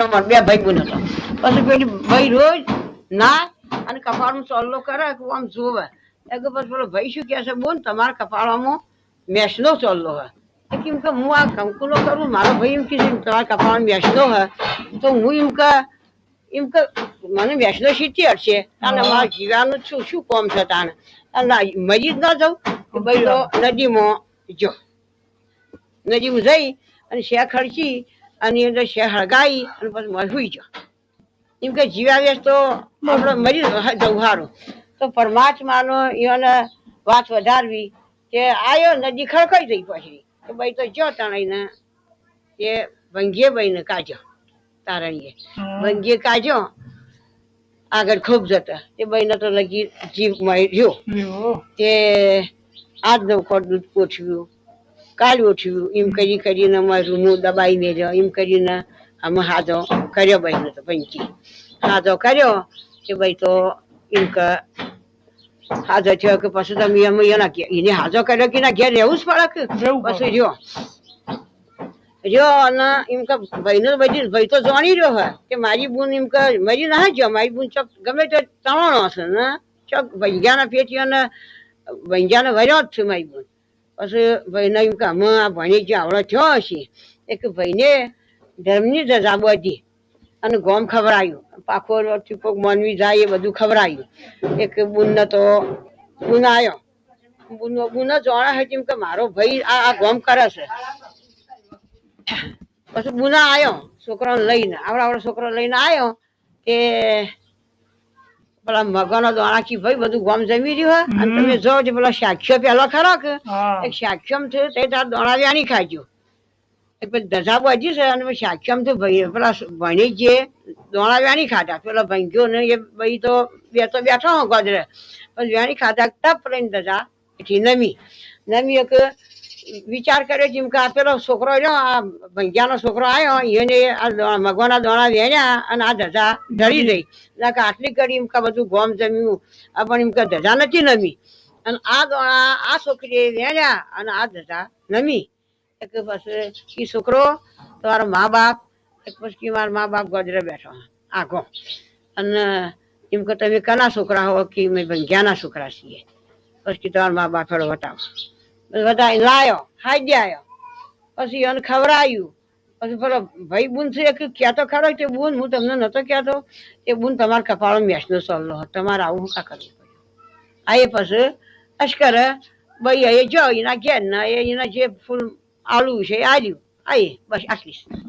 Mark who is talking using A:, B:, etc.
A: બે ભાઈ બોન હતા. પછી પેલી ભાઈ રોજ ના અને કપાળનો ચોલ્લો કરે કે આમ જોવે. એ કે પછી પેલો ભાઈ શું કહે છે બોન તમારા કપાળામાં મેસનો ચોલ્લો હે. એ કેમ કે હું આ કંકુલો કરું મારો ભાઈ એમ કે તમારા કપાળમાં મેસનો હે. તો હું એમ કે એમ કે મને મેષનો સીટી હટશે અને મારા જીવાનું શું શું કોમ છે તાને? અને મરી જ ના જાઉં કે ભાઈ નદીમાં જો. નદીમાં જઈ અને શેર ખર્ચી અને અંદર શેર હળગાવી અને પછી મારે જો એમ કે જીવાવેશ તો આપણે મરી જવું સારું તો પરમાત્માનો એને વાત વધારવી કે આયો નદી ખડકાઈ જઈ પછી. તો ભાઈ તો જો તણાઈને એ ભંગીએ ભાઈને કાજો તારણીએ. ભંગીએ કાજો આગળ ખૂબ જતા. તે ભાઈને તો લગી જીવ રહ્યો. તે આજ ખોટ દૂધ પોઠવ્યું કાલ ઉઠ્યું એમ કરી કરીને અમારું મું દબાઈ મેળ્યો એમ કરીને અમે હાજો કર્યો ભાઈને તો પંચી હાજો કર્યો કે ભાઈ તો એમ કે હાજો થયો કે પછી તમે અમે એના એને હાજો કર્યો કે એના ઘેર રહેવું જ પડે કે. પછી રહ્યો. રહ્યો અને એમ કે ભાઈને બધી ભાઈ તો જાણી રહ્યો હોય કે મારી બુન એમ કે મરી ના જો મારી બુન ચોક ગમે તે તણો હશે ને. ચોક ભંગ્યાના પેટી અને ભંગ્યાને વર્યો જ છે મારી બુન. પછી ભાઈને એમ કે, અમે આ ભણી જે આવડો થયો હશે. એક ભાઈને ધર્મની રજા બધી. અને ગોમ ખવડાયું. પાખો કોક માનવી જાય એ બધું ખવડાયું. એક બુન તો બુન આવ્યો બુન બુન જોણા હતી કે, મારો ભાઈ આ આ ગોમ કરે છે. પછી બુના આવ્યો છોકરાને લઈને. આવડા આવડો છોકરો લઈને આવ્યો કે પેલા મગનો દોણાકી ભાઈ બધું ગોમ જમી રહ્યું હે અને તમે જો જે પેલા સાક્ષ્યો પેલો ખરો કે એક સાક્ષ્યમ છે તે તાર દોણા વ્યાની ખાજો એક પછી ધજા બાજી છે અને સાક્ષ્યમ સાક્ષમ છે ભાઈ પેલા ભણી જે દોણા વ્યાની ખાધા. પેલા ભંગ્યો ને એ ભાઈ તો બે તો બેઠો ગોદરે. પણ વ્યાની ખાધા તપ લઈને ધજા એથી નમી. નમી એક વિચાર કર્યો જેમ કે આ પેલો છોકરો રહ્યો આ ભંગ્યાનો છોકરો આવ્યો એને આ મગવાના દોણા વેણ્યા અને આ ધજા ધરી રહી એટલે કે આટલી કરી એમ કે બધું ગોમ જમ્યું. પણ એમ કે ધજા નથી નમી. અને આ દોણા આ છોકરીએ વેણ્યા અને આ ધજા નમી. એક પછી એ છોકરો તમારો મા બાપ, એક પછી મારા મા બાપ ગોદરે બેઠો. આખો અને એમ કે તમે કના છોકરા હો કે મેં ભંગ્યાના છોકરા છીએ? પછી તમારા મા બાપ હેડો વટાવો વધારે લાયો હાજી આવ્યો પછી એને ખવડાયું. પછી પેલો ભાઈ બુન છે કે તો ખરો તે બુન? હું તમને નતો તો એ બુન તમારા કપાળો મેસનો સલ્લો હતો. તમારે આવું હું કા કરવું પડ્યું આ એ પછી અશ્કર ભાઈ એ જો એના ઘેર ના એના જે ફૂલ આલુ છે આલ્યું. આ બસ આટલી.